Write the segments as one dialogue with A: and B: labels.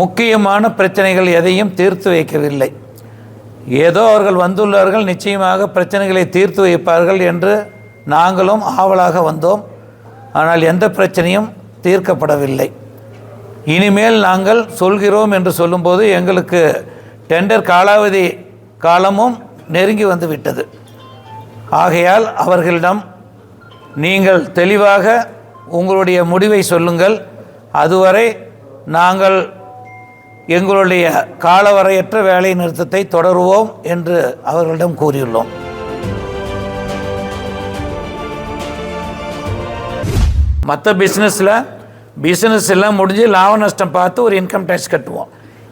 A: முக்கியமான பிரச்சனைகள் எதையும் தீர்த்து வைக்கவில்லை. ஏதோ அவர்கள் வந்துள்ளார்கள் நிச்சயமாக பிரச்சனைகளை தீர்த்து வைப்பார்கள் என்று நாங்களும் ஆவலாக வந்தோம். ஆனால் எந்த பிரச்சனையும் தீர்க்கப்படவில்லை. இனிமேல் நாங்கள் சொல்கிறோம் என்று சொல்லும்போது எங்களுக்கு டெண்டர் காலாவதி காலமும் நெருங்கி வந்து விட்டது ஆகையால் அவர்களிடம் நீங்கள் தெளிவாக உங்களுடைய முடிவை சொல்லுங்கள். அதுவரை நாங்கள் எங்களுடைய காலவரையற்ற வேலை நிறுத்தத்தை தொடருவோம் என்று அவர்களிடம் கூறியுள்ளோம். மற்ற பிஸ்னஸில் பிஸ்னஸ் எல்லாம் முடிஞ்சு லாப நஷ்டம் பார்த்து ஒரு இன்கம் டேக்ஸ் கட்டுவோம்.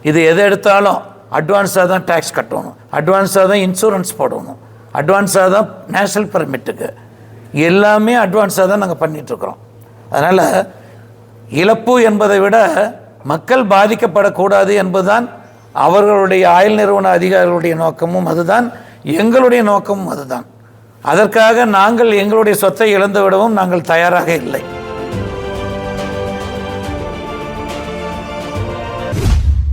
A: இது எது எடுத்தாலும் அட்வான்ஸாக தான் டேக்ஸ் கட்டணும். அட்வான்ஸாக தான் இன்சூரன்ஸ் போடணும். அட்வான்ஸாக தான் நேஷ்னல் பெர்மிட்டுக்கு எல்லாமே அட்வான்ஸாக தான் நாங்கள் பண்ணிகிட்ருக்குறோம் அதனால் இழப்பு என்பதை விட மக்கள் பாதிக்கப்படக்கூடாது என்பதுதான் அவர்களுடைய ஆயுள் நிறுவன அதிகாரிகளுடைய நோக்கமும் அதுதான் எங்களுடைய நோக்கமும் அதுதான். அதற்காக நாங்கள் எங்களுடைய சொத்தை இழந்து விடவும் நாங்கள் தயாராக இல்லை.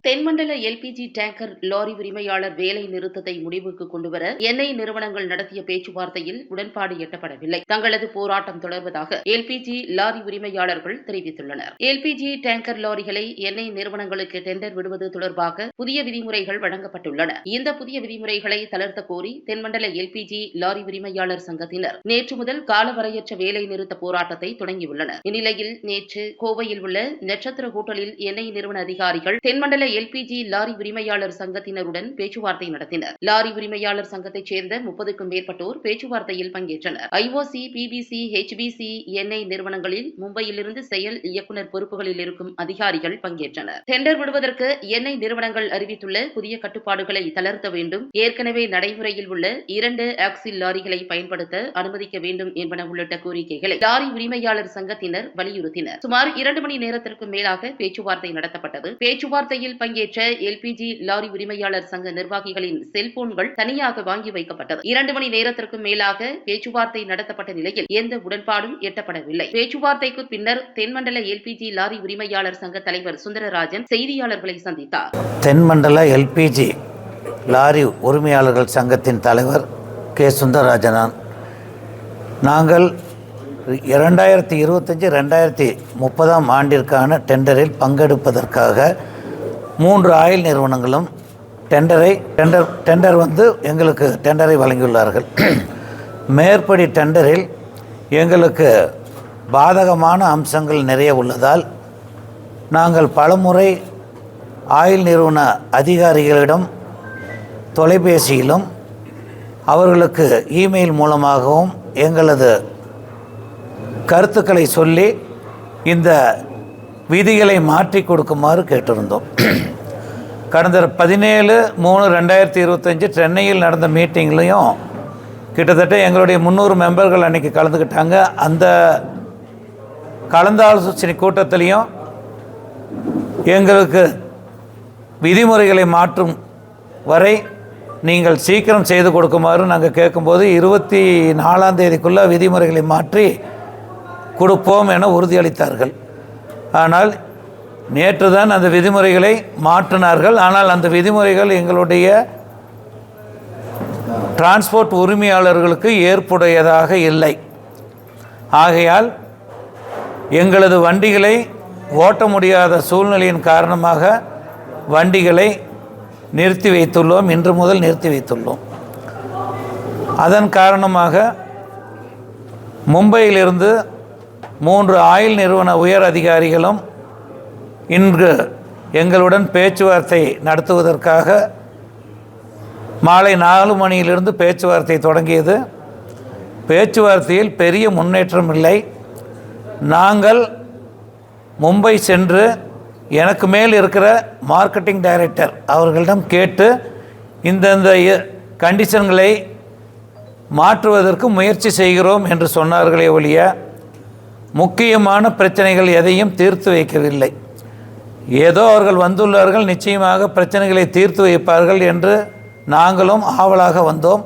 B: தென்மண்டல எல்பிஜி டேங்கர் லாரி உரிமையாளர் வேலை நிறுத்தத்தை முடிவுக்கு கொண்டுவர எண்ணெய் நிறுவனங்கள் நடத்திய பேச்சுவார்த்தையில் உடன்பாடு எட்டப்படவில்லை. தங்களது போராட்டம் தொடர்வதாக எல்பிஜி லாரி உரிமையாளர்கள் தெரிவித்துள்ளனர். எல்பிஜி டேங்கர் லாரிகளை எண்ணெய் நிறுவனங்களுக்கு டெண்டர் விடுவது தொடர்பாக புதிய விதிமுறைகள் வழங்கப்பட்டுள்ளன. இந்த புதிய விதிமுறைகளை தளர்த்த கோரி தென்மண்டல எல்பிஜி லாரி உரிமையாளர் சங்கத்தினர் நேற்று முதல் காலவரையற்ற வேலை நிறுத்த போராட்டத்தை தொடங்கியுள்ளனர். இந்நிலையில் நேற்று கோவையில் உள்ள நட்சத்திர ஹோட்டலில் எண்ணெய் நிறுவன அதிகாரிகள் தென்மண்டல எல்பிஜி லாரி உரிமையாளர் சங்கத்தினருடன் பேச்சுவார்த்தை நடத்தினர். லாரி உரிமையாளர் சங்கத்தைச் சேர்ந்த முப்பதுக்கும் மேற்பட்டோர் பேச்சுவார்த்தையில் பங்கேற்றனர். ஐஓசி பிபிசி ஹெச்பிசி என்ஐ நிறுவனங்களில் மும்பையிலிருந்து செயல் இயக்குநர் பொறுப்புகளில் இருக்கும் அதிகாரிகள் பங்கேற்றனர். டெண்டர் விடுவதற்கு எண்ணெய் நிறுவனங்கள் அறிவித்துள்ள புதிய கட்டுப்பாடுகளை தளர்த்த வேண்டும். ஏற்கனவே நடைமுறையில் உள்ள இரண்டு ஆக்சில் லாரிகளை பயன்படுத்த அனுமதிக்க வேண்டும் என்பன உள்ளிட்ட கோரிக்கைகளை லாரி உரிமையாளர் சங்கத்தினர் வலியுறுத்தினர். சுமார் இரண்டு மணி நேரத்திற்கும் மேலாக பேச்சுவார்த்தை நடத்தப்பட்டது. பேச்சுவார்த்தையில் பங்கேற்ற எல்பிஜி லாரி உரிமையாளர் சங்க நிர்வாகிகளின் செல்போன்கள் தனியாக வாங்கி வைக்கப்பட்டது. இரண்டு மணி நேரத்திற்கும் மேலாக பேச்சுவார்த்தை நடத்தப்பட்ட நிலையில் எந்த உடன்பாடும் எட்டப்படவில்லை. பேச்சுவார்த்தைக்கு பின்னர் தென்மண்டல எல்பிஜி லாரி உரிமையாளர் சங்க தலைவர் சுந்தரராஜன் செய்தியாளர்களை சந்தித்தார்.
A: தென்மண்டல எல்பிஜி லாரி உரிமையாளர்கள் சங்கத்தின் தலைவர் கே. சுந்தரராஜனான். நாங்கள் இரண்டாயிரத்தி இருபத்தஞ்சி ரெண்டாயிரத்தி முப்பதாம் ஆண்டிற்கான டெண்டரில் பங்கெடுப்பதற்காக மூன்று ஆயில் நிறுவனங்களும் டெண்டரை டெண்டர் டெண்டர் வந்து எங்களுக்கு டெண்டரை வழங்கியுள்ளார்கள். மேற்படி டெண்டரில் எங்களுக்கு பாதகமான அம்சங்கள் நிறைய உள்ளதால் நாங்கள் பலமுறை ஆயில் நிறுவன அதிகாரிகளிடம் தொலைபேசியிலும் அவர்களுக்கு இமெயில் மூலமாகவும் எங்களது கருத்துக்களை சொல்லி இந்த விதிகளை மாற்றி கொடுக்குமாறு கேட்டிருந்தோம். கடந்த பதினேழு மூணு ரெண்டாயிரத்தி இருபத்தஞ்சி சென்னையில் நடந்த மீட்டிங்லேயும் கிட்டத்தட்ட எங்களுடைய முந்நூறு மெம்பர்கள் அன்றைக்கி கலந்துக்கிட்டாங்க. அந்த கலந்தாலோசனை கூட்டத்திலையும் எங்களுக்கு விதிமுறைகளை மாற்றும் வரை நீங்கள் சீக்கிரம் செய்து கொடுக்குமாறு நாங்கள் கேட்கும்போது இருபத்தி நாலாம் தேதிக்குள்ளே விதிமுறைகளை மாற்றி கொடுப்போம் என உறுதியளித்தார்கள். ஆனால் நேற்று தான் அந்த விதிமுறைகளை மாற்றினார்கள். ஆனால் அந்த விதிமுறைகள் எங்களுடைய டிரான்ஸ்போர்ட் உரிமையாளர்களுக்கு ஏற்புடையதாக இல்லை. ஆகையால் எங்களது வண்டிகளை ஓட்ட முடியாத சூழ்நிலையின் காரணமாக வண்டிகளை நிறுத்தி வைத்துள்ளோம். இன்று முதல் நிறுத்தி வைத்துள்ளோம். அதன் காரணமாக மும்பையிலிருந்து மூன்று ஆயில் நிறுவன உயர் அதிகாரிகளும் இன்று எங்களுடன் பேச்சுவார்த்தை நடத்துவதற்காக மாலை நாலு மணியிலிருந்து பேச்சுவார்த்தை தொடங்கியது. பேச்சுவார்த்தையில் பெரிய முன்னேற்றம் இல்லை. நாங்கள் மும்பை சென்று எனக்கு மேல் இருக்கிற மார்க்கெட்டிங் டைரக்டர் அவர்களிடம் கேட்டு இந்தந்த கண்டிஷன்களை மாற்றுவதற்கு முயற்சி செய்கிறோம் என்று சொன்னார்களே ஒழிய முக்கியமான பிரச்சனைகள் எதையும் தீர்த்து வைக்கவில்லை. ஏதோ அவர்கள் வந்துள்ளார்கள் நிச்சயமாக பிரச்சனைகளை தீர்த்து வைப்பார்கள் என்று நாங்களும் ஆவலாக வந்தோம்.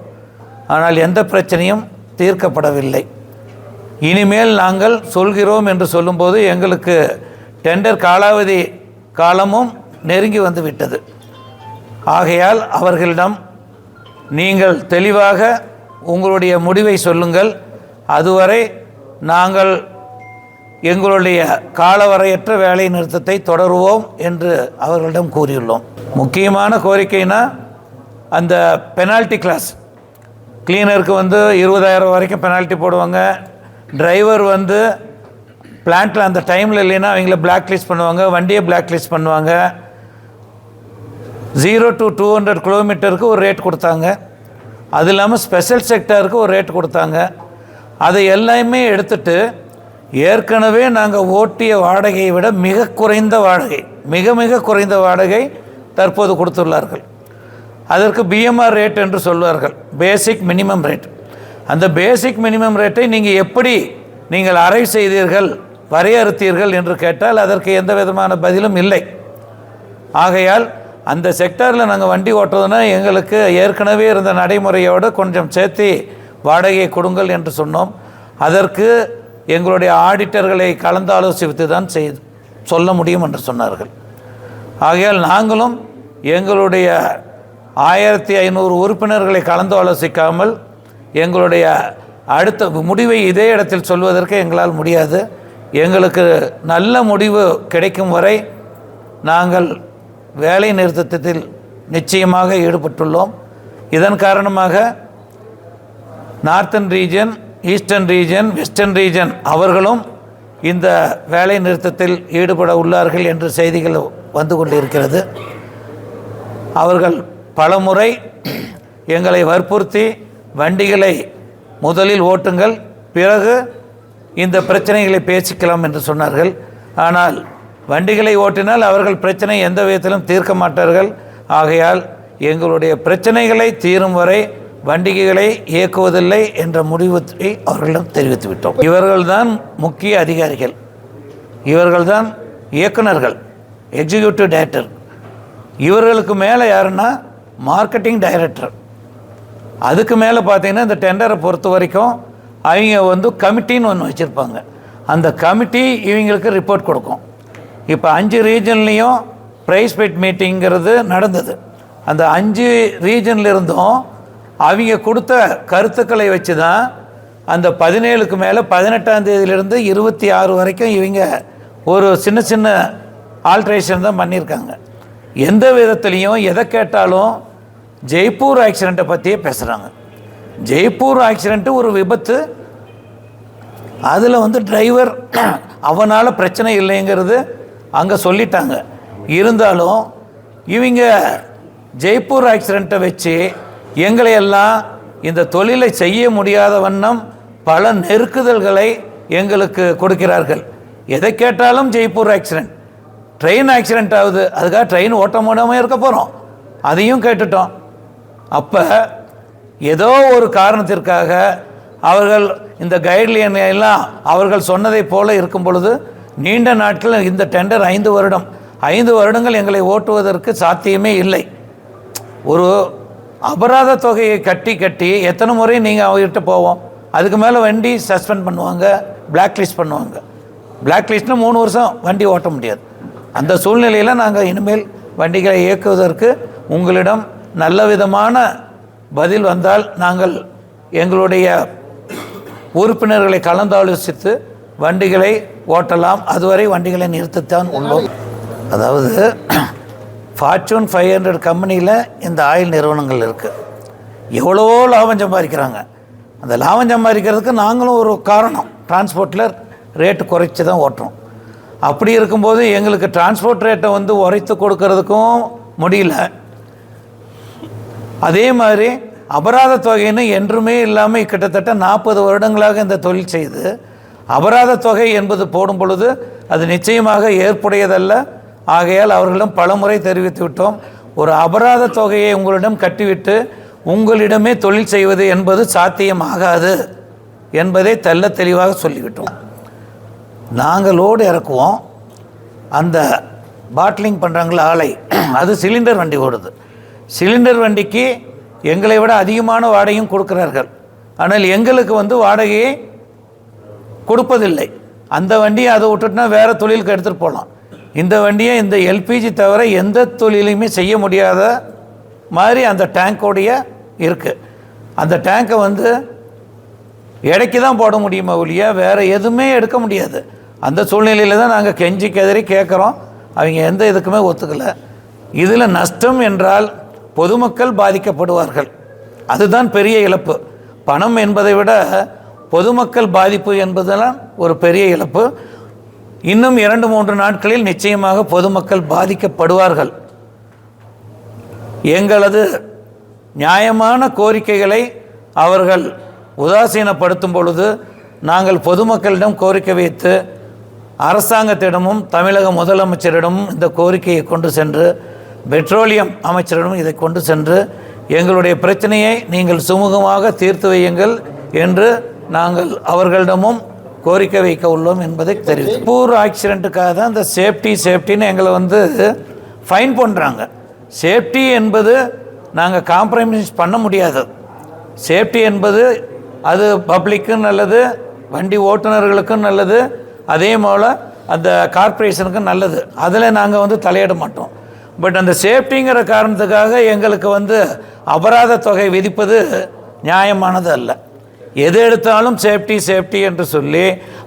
A: ஆனால் எந்த பிரச்சனையும் தீர்க்கப்படவில்லை. இனிமேல் நாங்கள் சொல்கிறோம் என்று சொல்லும்போது எங்களுக்கு டெண்டர் காலாவதி காலமும் நெருங்கி வந்து விட்டது ஆகையால் அவர்களிடம் நீங்கள் தெளிவாக உங்களுடைய முடிவை சொல்லுங்கள். அதுவரை நாங்கள் எங்களுடைய காலவரையற்ற வேலை நிறுத்தத்தை தொடருவோம் என்று அவர்களிடம் கூறியுள்ளோம். முக்கியமான கோரிக்கைனா அந்த பெனால்ட்டி கிளாஸ் கிளீனருக்கு வந்து இருபதாயிரம் வரைக்கும் பெனால்ட்டி போடுவாங்க. டிரைவர் வந்து பிளான்ட்டில் அந்த டைமில் இல்லைன்னா அவங்கள பிளாக் லிஸ்ட் பண்ணுவாங்க. வண்டியை பிளாக் லிஸ்ட் பண்ணுவாங்க. ஜீரோ டு டூ ஹண்ட்ரட் கிலோமீட்டருக்கு ஒரு ரேட் கொடுத்தாங்க. அது இல்லாமல் ஸ்பெஷல் செக்டருக்கு ஒரு ரேட் கொடுத்தாங்க. அதை எல்லாமே எடுத்துகிட்டு ஏற்கனவே நாங்கள் ஓட்டிய வாடகையை விட மிக குறைந்த வாடகை மிக மிக குறைந்த வாடகை தற்போது கொடுத்துள்ளார்கள். அதற்கு பிஎம்ஆர் ரேட் என்று சொல்வார்கள் பேசிக் மினிமம் ரேட் அந்த பேசிக் மினிமம் ரேட்டை நீங்கள் எப்படி நீங்கள் அரைவ் செய்தீர்கள் வரையறுத்தீர்கள் என்று கேட்டால் அதற்கு எந்த விதமான பதிலும் இல்லை. ஆகையால் அந்த செக்டாரில் நாங்கள் வண்டி ஓட்டுறதுன்னா எங்களுக்கு ஏற்கனவே இருந்த நடைமுறையோடு கொஞ்சம் சேர்த்து வாடகையை கொடுங்கள் என்று சொன்னோம். அதற்கு எங்களுடைய ஆடிட்டர்களை கலந்தாலோசித்து தான் செய் சொல்ல முடியும் என்று சொன்னார்கள். ஆகையால் நாங்களும் எங்களுடைய ஆயிரத்தி ஐநூறு உறுப்பினர்களை கலந்து ஆலோசிக்காமல் எங்களுடைய அடுத்த முடிவை இதே இடத்தில் சொல்வதற்கு எங்களால் முடியாது. எங்களுக்கு நல்ல முடிவு கிடைக்கும் வரை நாங்கள் வேலை நிறுத்தத்தில் நிச்சயமாக ஈடுபட்டுள்ளோம். இதன் காரணமாக northern region eastern region western region அவர்களும் இந்த வேலை நிறுத்தத்தில் ஈடுபட உள்ளார்கள் என்று செய்திகள் வந்து கொண்டிருக்கிறது. அவர்கள் பலமுறை எங்களை வற்புறுத்தி வண்டிகளை முதலில் ஓட்டுங்கள் பிறகு இந்த பிரச்சனைகளை பேசிக்கலாம் என்று சொன்னார்கள். ஆனால் வண்டிகளை ஓட்டினால் அவர்கள் பிரச்சனை எந்த விதத்திலும் தீர்க்க மாட்டார்கள். ஆகையால் எங்களுடைய பிரச்சனைகளை தீரும் வரை வண்டிகைகளை இயக்குவதில்லை என்ற முடிவை அவர்களிடம் தெரிவித்து விட்டோம் இவர்கள்தான் முக்கிய அதிகாரிகள். இவர்கள்தான் இயக்குனர்கள் எக்ஸிக்யூட்டிவ் டைரக்டர் இவர்களுக்கு மேலே யாருன்னா மார்க்கெட்டிங் டைரக்டர் அதுக்கு மேலே பார்த்தீங்கன்னா இந்த டெண்டரை பொறுத்த வரைக்கும் அவங்க வந்து கமிட்டின்னு ஒன்று வச்சுருப்பாங்க. அந்த கமிட்டி இவங்களுக்கு ரிப்போர்ட் கொடுக்கும். இப்போ அஞ்சு ரீஜன்லேயும் ப்ரைஸ் பெட் மீட்டிங்கிறது நடந்தது. அந்த அஞ்சு ரீஜன்ல இருந்தும் அவங்க கொடுத்த கருத்துக்களை வச்சு தான் அந்த பதினேழுக்கு மேலே பதினெட்டாம் தேதியிலிருந்து இருபத்தி ஆறு வரைக்கும் இவங்க ஒரு சின்ன சின்ன ஆல்ட்ரேஷன் தான் பண்ணியிருக்காங்க. எந்த விதத்துலேயும் எதை கேட்டாலும் ஜெய்ப்பூர் ஆக்சிடெண்ட்டை பற்றியே பேசுகிறாங்க ஜெய்ப்பூர் ஆக்சிடெண்ட்டு ஒரு விபத்து. அதில் வந்து டிரைவர் அவனால் பிரச்சனை இல்லைங்கிறது அங்கே சொல்லிட்டாங்க. இருந்தாலும் இவங்க ஜெய்ப்பூர் ஆக்சிடெண்ட்டை வச்சு எங்களை எல்லாம் இந்த தொழிலை செய்ய முடியாத வண்ணம் பல நெருக்குதல்களை எங்களுக்கு கொடுக்கிறார்கள். எதை கேட்டாலும் ஜெய்ப்பூர் ஆக்சிடெண்ட் ட்ரெயின் ஆக்சிடெண்ட் ஆகுது. அதுக்காக ட்ரெயின் ஓட்ட முடியாமல் இருக்க போகிறோம் அதையும் கேட்டுட்டோம். அப்போ ஏதோ ஒரு காரணத்திற்காக அவர்கள் இந்த கைட்லைன் எல்லாம் அவர்கள் சொன்னதைப் போல இருக்கும் பொழுது நீண்ட நாட்கள் இந்த டெண்டர் ஐந்து வருடம். ஐந்து வருடங்கள் எங்களை ஓட்டுவதற்கு சாத்தியமே இல்லை. ஒரு அபராத தொகையை கட்டி கட்டி எத்தனை முறை நீங்கள் அவங்ககிட்ட போவோம்? அதுக்கு மேலே வண்டி சஸ்பெண்ட் பண்ணுவாங்க பிளாக் லிஸ்ட் பண்ணுவாங்க. பிளாக் லிஸ்ட்னு மூணு வருஷம் வண்டி ஓட்ட முடியாது. அந்த சூழ்நிலையில் நாங்கள் இனிமேல் வண்டிகளை இயக்குவதற்கு உங்களிடம் நல்ல விதமான பதில் வந்தால் நாங்கள் எங்களுடைய உறுப்பினர்களை கலந்தாலோசித்து வண்டிகளை ஓட்டலாம். அதுவரை வண்டிகளை நிறுத்தத்தான் உள்ளோம். அதாவது ஃபார்ச்சூன் ஃபைவ் ஹண்ட்ரட் கம்பெனியில் இந்த ஆயில் நிறுவனங்கள் இருக்குது எவ்வளவோ லாபம் சம்பாதிக்கிறாங்க. அந்த லாபம் சம்பாதிக்கிறதுக்கு நாங்களும் ஒரு காரணம். டிரான்ஸ்போர்ட்டில் ரேட்டு குறைச்சி தான் ஓட்டுறோம். அப்படி இருக்கும்போது எங்களுக்கு டிரான்ஸ்போர்ட் ரேட்டை வந்து உரைத்து கொடுக்கறதுக்கும் முடியல. அதே மாதிரி அபராத தொகைன்னு என்றுமே இல்லாமல் கிட்டத்தட்ட நாற்பது வருடங்களாக இந்த தொழில் செய்து அபராத தொகை என்பது போடும் பொழுது அது நிச்சயமாக ஏற்புடையதல்ல. ஆகையால் அவர்களிடம் பலமுறை தெரிவித்து விட்டோம். ஒரு அபராத தொகையை உங்களிடம் கட்டிவிட்டு உங்களிடமே தொழில் செய்வது என்பது சாத்தியமாகாது என்பதை தெல்ல தெளிவாக சொல்லிவிட்டோம். நாங்கள் லோடு இறக்குவோம். அந்த பாட்லிங் பண்ணுறாங்களா ஆலை அது சிலிண்டர் வண்டி ஓடுது. சிலிண்டர் வண்டிக்கு எங்களை விட அதிகமான வாடகையும் கொடுக்கிறார்கள். ஆனால் எங்களுக்கு வந்து வாடகையை கொடுப்பதில்லை. அந்த வண்டியை அதை விட்டுட்டுனா வேறு தொழிலுக்கு எடுத்துகிட்டு போகலாம். இந்த வண்டியை இந்த எல்பிஜி தவிர எந்த தொழிலையுமே செய்ய முடியாத மாதிரி அந்த டேங்கோடைய இருக்குது அந்த டேங்கை வந்து எடைக்கு தான் போட முடியுமா ஒழிய வேறு எதுவுமே எடுக்க முடியாது. அந்த சூழ்நிலையில் தான் நாங்கள் கெஞ்சி கதறி கேட்குறோம் அவங்க எந்த இதுக்குமே ஒத்துக்கலை. இதில் நஷ்டம் என்றால் பொதுமக்கள் பாதிக்கப்படுவார்கள். அதுதான் பெரிய இழப்பு. பணம் என்பதை விட பொதுமக்கள் பாதிப்பு என்பதெல்லாம் ஒரு பெரிய இழப்பு. இன்னும் இரண்டு மூன்று நாட்களில் நிச்சயமாக பொதுமக்கள் பாதிக்கப்படுவார்கள். எங்களது நியாயமான கோரிக்கைகளை அவர்கள் உதாசீனப்படுத்தும் பொழுது நாங்கள் பொதுமக்களிடம் கோரிக்கை வைத்து அரசாங்கத்திடமும் தமிழக முதலமைச்சரிடமும் இந்த கோரிக்கையை கொண்டு சென்று பெட்ரோலியம் அமைச்சரிடம் இதை கொண்டு சென்று எங்களுடைய பிரச்சனையை நீங்கள் சுமூகமாக தீர்த்து வையுங்கள் என்று நாங்கள் அவர்களிடமும் கோரிக்கை வைக்க உள்ளோம் என்பதை தெரிவித்து. பூர் ஆக்சிடெண்ட்டுக்காக தான் இந்த சேஃப்டி சேஃப்டின்னு எங்களை வந்து ஃபைன் பண்ணுறாங்க சேஃப்டி என்பது நாங்கள் காம்ப்ரமைஸ் பண்ண முடியாது. சேஃப்டி என்பது அது பப்ளிக்கும் நல்லது வண்டி ஓட்டுநர்களுக்கும் நல்லது அதே போல் அந்த கார்ப்பரேஷனுக்கும் நல்லது. அதில் நாங்கள் வந்து தலையிட மாட்டோம். பட் அந்த சேஃப்டிங்கிற காரணத்துக்காக எங்களுக்கு வந்து அபராத தொகை விதிப்பது நியாயமானது அல்ல. எது எடுத்தாலும் சேஃப்டி சேஃப்டி என்று சொல்லி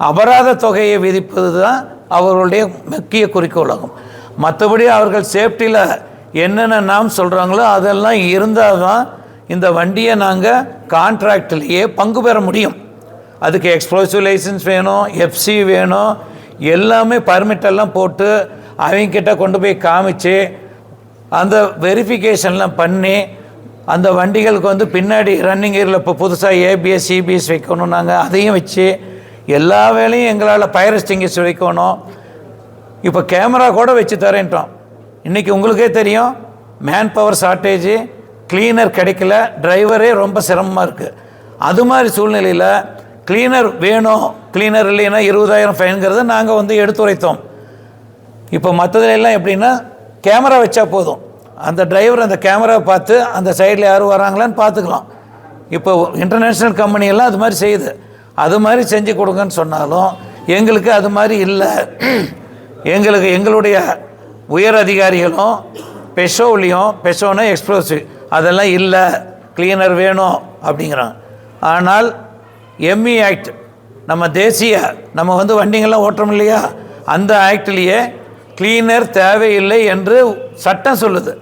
A: அபராத தொகையை விதிப்பது தான் அவர்களுடைய முக்கிய குறிக்கோளாகும். மற்றபடி அவர்கள் சேஃப்டியில் என்னென்ன நாம் சொல்கிறாங்களோ அதெல்லாம் இருந்தால் தான் இந்த வண்டியை நாங்கள் கான்ட்ராக்ட்லேயே பங்கு பெற முடியும். அதுக்கு எக்ஸ்ப்ளோசிவ் லைசன்ஸ் வேணும் எஃப்சி வேணும் எல்லாமே பர்மிட் எல்லாம் போட்டு அவங்கக்கிட்ட கொண்டு போய் காமிச்சு அந்த வெரிஃபிகேஷன்லாம் பண்ணி அந்த வண்டிகளுக்கு வந்து பின்னாடி ரன்னிங் இயரில் இப்போ புதுசாக ஏபிஎஸ் சிபிஎஸ் வைக்கணும் நாங்கள் அதையும் வச்சு எல்லா வேலையும் எங்களால் ஃபயர் எஸ்டிங்கிஸ் வைக்கணும். இப்போ கேமரா கூட வச்சு தரேன்ட்டோம். இன்றைக்கி உங்களுக்கே தெரியும் மேன் பவர் ஷார்ட்டேஜு க்ளீனர் கிடைக்கல டிரைவரே ரொம்ப சிரமமாக இருக்குது அது மாதிரி சூழ்நிலையில் க்ளீனர் வேணும் க்ளீனர் இல்லைன்னா இருபதாயிரம் ஃபைனுங்கிறத நாங்கள் வந்து எடுத்துரைத்தோம். இப்போ மற்றதுல எல்லாம் எப்படின்னா கேமரா வச்சா போதும். அந்த டிரைவர் அந்த கேமராவை பார்த்து அந்த சைடில் யாரும் வராங்களான்னு பார்த்துக்கலாம். இப்போ இன்டர்நேஷ்னல் கம்பெனியெல்லாம் அது மாதிரி செய்யுது. அது மாதிரி செஞ்சு கொடுங்கன்னு சொன்னாலும் எங்களுக்கு அது மாதிரி இல்லை. எங்களுக்கு எங்களுடைய உயர் அதிகாரிகளும் பெஷோவிலையும் பெஷோனா எக்ஸ்ப்ளோசிவ் அதெல்லாம் இல்லை. க்ளீனர் வேணும் அப்படிங்கிறாங்க. ஆனால் எம்இ ஆக்ட் நம்ம தேசிய நம்ம வந்து வண்டிங்கள்லாம் ஓட்டுறோம் இல்லையா? அந்த ஆக்ட்லேயே க்ளீனர் தேவையில்லை என்று சட்டம் சொல்லுது.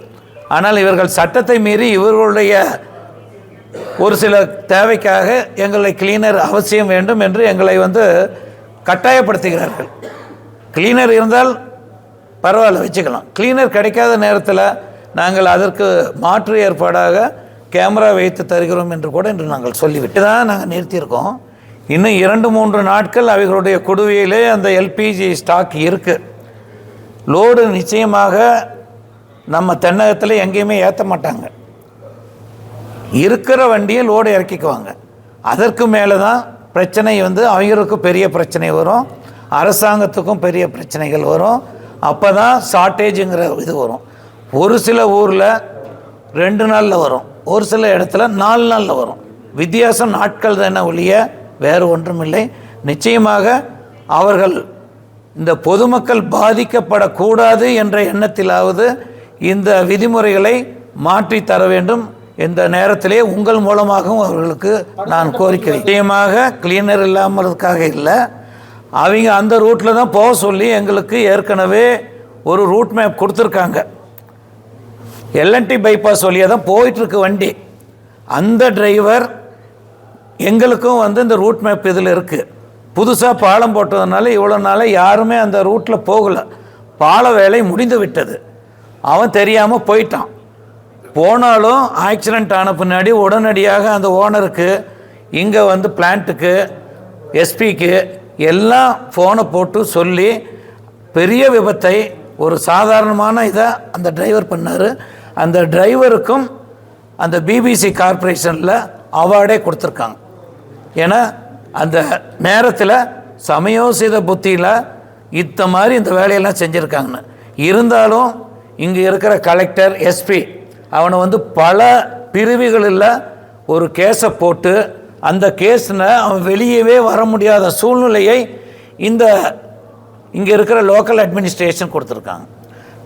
A: ஆனால் இவர்கள் சட்டத்தை மீறி இவர்களுடைய ஒரு சில தேவைக்காக எங்களை கிளீனர் அவசியம் வேண்டும் என்று எங்களை வந்து கட்டாயப்படுத்துகிறார்கள். கிளீனர் இருந்தால் பரவாயில்ல வச்சுக்கலாம். கிளீனர் கிடைக்காத நேரத்தில் நாங்கள் அதற்கு மாற்று ஏற்பாடாக கேமரா வைத்து தருகிறோம் என்று கூட இன்று நாங்கள் சொல்லிவிட்டு தான் நாங்கள் நிறுத்தியிருக்கோம். இன்னும் இரண்டு மூன்று நாட்கள் அவைகளுடைய குடுவையிலே அந்த எல்பிஜி ஸ்டாக் இருக்குது லோடு நிச்சயமாக நம்ம தென்னகத்தில் எங்கேயுமே ஏற்ற மாட்டாங்க. இருக்கிற வண்டியை லோடு இறக்கிக்குவாங்க. அதற்கு மேலே தான் பிரச்சனை வந்து அவங்களுக்கும் பெரிய பிரச்சனை வரும். அரசாங்கத்துக்கும் பெரிய பிரச்சனைகள் வரும். அப்போ தான் ஷார்ட்டேஜுங்கிற இது வரும். ஒரு சில ஊரில் ரெண்டு நாளில் வரும். ஒரு சில இடத்துல நாலு நாளில் வரும். வித்தியாசம் நாட்கள் தானே ஒழிய வேறு ஒன்றும் இல்லை. நிச்சயமாக அவர்கள் இந்த பொதுமக்கள் பாதிக்கப்படக்கூடாது என்ற எண்ணத்திலாவது இந்த விதிமுறைகளை மாற்றி தர வேண்டும் இந்த நேரத்திலே உங்கள் மூலமாகவும் அவர்களுக்கு நான் கோரிக்கை நிச்சயமாக கிளீனர் இல்லாமலுக்காக இல்லை. அவங்க அந்த ரூட்டில் தான் போக சொல்லி எங்களுக்கு ஏற்கனவே ஒரு ரூட் மேப் கொடுத்துருக்காங்க. எல்என்டி பைபாஸ் வழியாக தான் போயிட்டுருக்கு வண்டி. அந்த டிரைவர் எங்களுக்கும் வந்து இந்த ரூட் மேப் இதில் இருக்குது புதுசாக பாலம் போட்டதுனால இவ்வளோ நாளாக யாருமே அந்த ரூட்டில் போகலை. பால வேலை முடிந்து விட்டது. அவன் தெரியாமல் போயிட்டான். போனாலும் ஆக்சிடெண்ட் ஆன பின்னாடி உடனடியாக அந்த ஓனருக்கு இங்கே வந்து பிளான்ட்டுக்கு எஸ்பிக்கு எல்லாம் ஃபோனை போட்டு சொல்லி பெரிய விபத்தை ஒரு சாதாரணமான இதை அந்த டிரைவர் பண்ணார். அந்த டிரைவருக்கும் அந்த பிபிசி கார்ப்பரேஷனில் அவார்டே கொடுத்துருக்காங்க. ஏன்னா அந்த நேரத்தில் சமயோசித புத்தியில் இத்த மாதிரி இந்த வேலையெல்லாம் செஞ்சுருக்காங்கன்னு. இருந்தாலும் இங்கே இருக்கிற கலெக்டர் எஸ்பி அவனை வந்து பல பிரிவுகளில் ஒரு கேஸை போட்டு அந்த கேஸில் அவன் வெளியவே வர முடியாத சூழ்நிலையை இந்த இங்கே இருக்கிற லோக்கல் அட்மினிஸ்ட்ரேஷன் கொடுத்துருக்காங்க.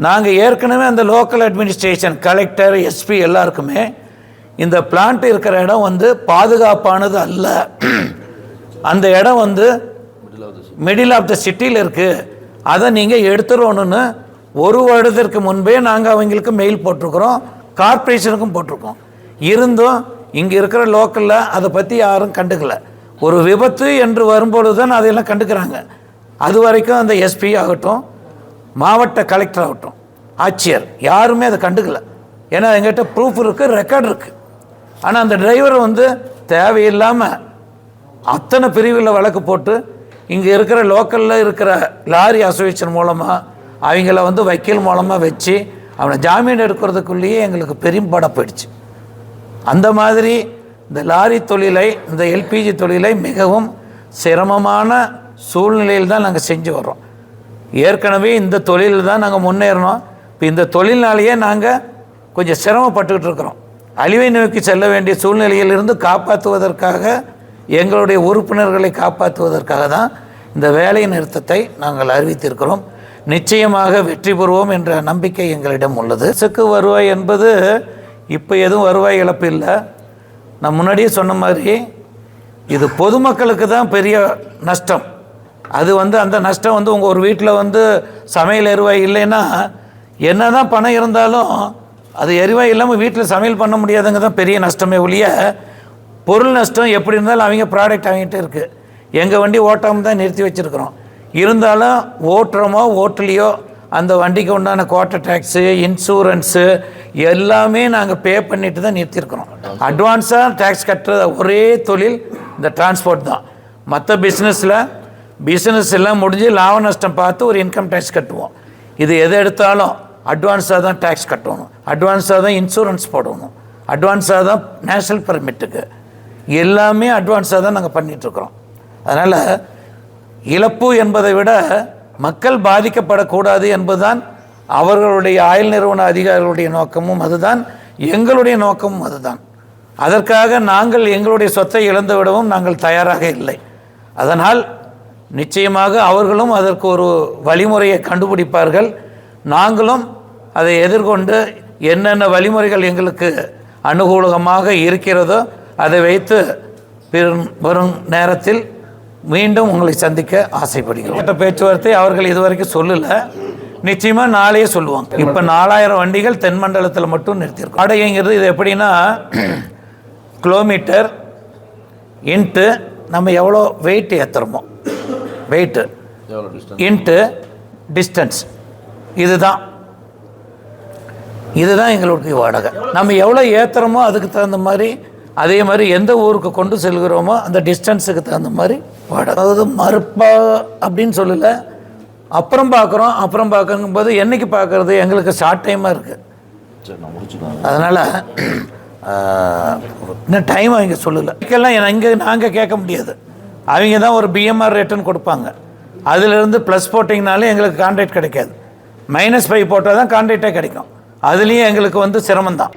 A: நாங்கள் ஏற்கனவே அந்த லோக்கல் அட்மினிஸ்ட்ரேஷன் கலெக்டர் எஸ்பி எல்லாருக்குமே இந்த பிளான்ட் இருக்கிற இடம் வந்து பாதுகாப்பானது அல்ல. அந்த இடம் வந்து மிடில் ஆஃப் த சிட்டியில் இருக்குது அதை நீங்கள் எடுத்துடணும்னு ஒரு வருடத்திற்கு முன்பே நாங்கள் அவங்களுக்கு மெயில் போட்டிருக்கிறோம். கார்ப்பரேஷனுக்கும் போட்டிருக்கோம். இருந்தும் இங்கே இருக்கிற லோக்கலில் அதை பற்றி யாரும் கண்டுக்கல. ஒரு விபத்து என்று வரும்பொழுது தான் அதையெல்லாம் கண்டுக்கிறாங்க. அது வரைக்கும் அந்த எஸ்பி ஆகட்டும் மாவட்ட கலெக்டர் ஆகட்டும் ஆட்சியர் யாருமே அதை கண்டுக்கல. ஏன்னா எங்கிட்ட ப்ரூஃப் இருக்குது ரெக்கார்ட் இருக்குது ஆனால் அந்த டிரைவர் வந்து தேவையில்லாமல் அத்தனை பிரிவில் வழக்கு போட்டு இங்கே இருக்கிற லோக்கலில் இருக்கிற லாரி அசோசியேஷன் மூலமாக அவங்கள வந்து வக்கீல் மூலமாக வச்சு அவனை ஜாமீன் எடுக்கிறதுக்குள்ளேயே எங்களுக்கு பெரும்பட போயிடுச்சு. அந்த மாதிரி இந்த லாரி தொழிலை இந்த எல்பிஜி தொழிலை மிகவும் சிரமமான சூழ்நிலையில் தான் நாங்கள் செஞ்சு வர்றோம். ஏற்கனவே இந்த தொழிலில் தான் நாங்கள் முன்னேறணும். இப்போ இந்த தொழில்னாலேயே நாங்கள் கொஞ்சம் சிரமப்பட்டுக்கிட்டு இருக்கிறோம். அழிவை நோக்கி செல்ல வேண்டிய சூழ்நிலையிலிருந்து காப்பாற்றுவதற்காக எங்களுடைய உறுப்பினர்களை காப்பாற்றுவதற்காக தான் இந்த வேலை நிறுத்தத்தை நாங்கள் அறிவித்திருக்கிறோம். நிச்சயமாக வெற்றி பெறுவோம் என்ற நம்பிக்கை எங்களிடம் உள்ளது. அரசுக்கு வருவாய் என்பது இப்போ எதுவும் வருவாய் இழப்பு இல்லை. நான் முன்னாடியே சொன்ன மாதிரி இது பொதுமக்களுக்கு தான் பெரிய நஷ்டம். அது வந்து அந்த நஷ்டம் வந்து உங்கள் ஒரு வீட்டில் வந்து சமையல் எரிவாய் இல்லைன்னா என்ன தான் பணம் இருந்தாலும் அது எரிவாய் இல்லாமல் வீட்டில் சமையல் பண்ண முடியாதுங்க தான் பெரிய நஷ்டமே ஒழிய பொருள் நஷ்டம் எப்படி இருந்தாலும் அவங்க ப்ராடக்ட் அவங்ககிட்ட இருக்குது எங்கள் வண்டி ஓட்டாமல் தான் நிறுத்தி வச்சுருக்குறோம். இருந்தாலும் ஓட்டுறோமோ ஓட்டலையோ அந்த வண்டிக்கு உண்டான குவார்ட்டர் டேக்ஸு இன்சூரன்ஸு எல்லாமே நாங்கள் பே பண்ணிட்டு தான் நிறுத்தியிருக்கிறோம் அட்வான்ஸாக டேக்ஸ் கட்டுறது ஒரே தொழில் இந்த டிரான்ஸ்போர்ட் தான். மற்ற பிஸ்னஸில் பிஸ்னஸ் எல்லாம் முடிஞ்சு லாப நஷ்டம் பார்த்து ஒரு இன்கம் டேக்ஸ் கட்டுவோம். இது எதை எடுத்தாலும் அட்வான்ஸாக தான் டேக்ஸ் கட்டணும். அட்வான்ஸாக தான் இன்சூரன்ஸ் போடணும். அட்வான்ஸாக தான் நேஷ்னல் பெர்மிட்டுக்கு எல்லாமே அட்வான்ஸாக தான் நாங்கள் பண்ணிகிட்ருக்குறோம் அதனால் இழப்பு என்பதை விட மக்கள் பாதிக்கப்படக்கூடாது என்பதுதான் அவர்களுடைய ஆயுள் நிறுவன அதிகாரிகளுடைய நோக்கமும் அதுதான் எங்களுடைய நோக்கமும் அதுதான். அதற்காக நாங்கள் எங்களுடைய சொத்தை இழந்து விடவும் நாங்கள் தயாராக இல்லை. அதனால் நிச்சயமாக அவர்களும் அதற்கு ஒரு வழிமுறையை கண்டுபிடிப்பார்கள். நாங்களும் அதை எதிர்கொண்டு என்னென்ன வழிமுறைகள் எங்களுக்கு அனுகூலமாக இருக்கிறதோ அதை வைத்து பெரும் வரும் நேரத்தில் மீண்டும் உங்களை சந்திக்க ஆசைப்படுகிறோம். இந்த பேச்சுவார்த்தை அவர்கள் இதுவரைக்கும் சொல்லலை. நிச்சயமாக நாளையே சொல்லுவாங்க. இப்போ நாலாயிரம் வண்டிகள் தென் மண்டலத்தில் மட்டும் நிறுத்தியிருக்கோம். வாடகைங்கிறது இது எப்படின்னா கிலோமீட்டர் இன்ட்டு நம்ம எவ்வளோ வெயிட் ஏற்றுறோமோ வெயிட்டு இன்ட்டு டிஸ்டன்ஸ் இதுதான். இதுதான் எங்களுக்கு வாடகை. நம்ம எவ்வளோ ஏற்றுறோமோ அதுக்கு தகுந்த மாதிரி அதே மாதிரி எந்த ஊருக்கு கொண்டு செல்கிறோமோ அந்த டிஸ்டன்ஸுக்கு தகுந்த மாதிரி வாடகை. அதாவது மறுப்பா அப்படின்னு சொல்லலை. அப்புறம் பார்க்குறோம் அப்புறம் பார்க்கும்போது என்னைக்கு பார்க்குறது? எங்களுக்கு ஷார்ட் டைமாக இருக்குது அதனால் இன்னும் டைம் அவங்க சொல்லலை. இதுக்கெல்லாம் இங்கே நாங்கள் கேட்க முடியாது. அவங்க தான் ஒரு பிஎம்ஆர் ரேட்டுன்னு கொடுப்பாங்க. அதிலிருந்து ப்ளஸ் போட்டிங்கனாலே எங்களுக்கு கான்ட்ராக்ட் கிடைக்காது. மைனஸ் ஃபைவ் போட்டால் தான் கான்ட்ராக்டே கிடைக்கும். அதுலேயும் எங்களுக்கு வந்து சிரமம்தான்.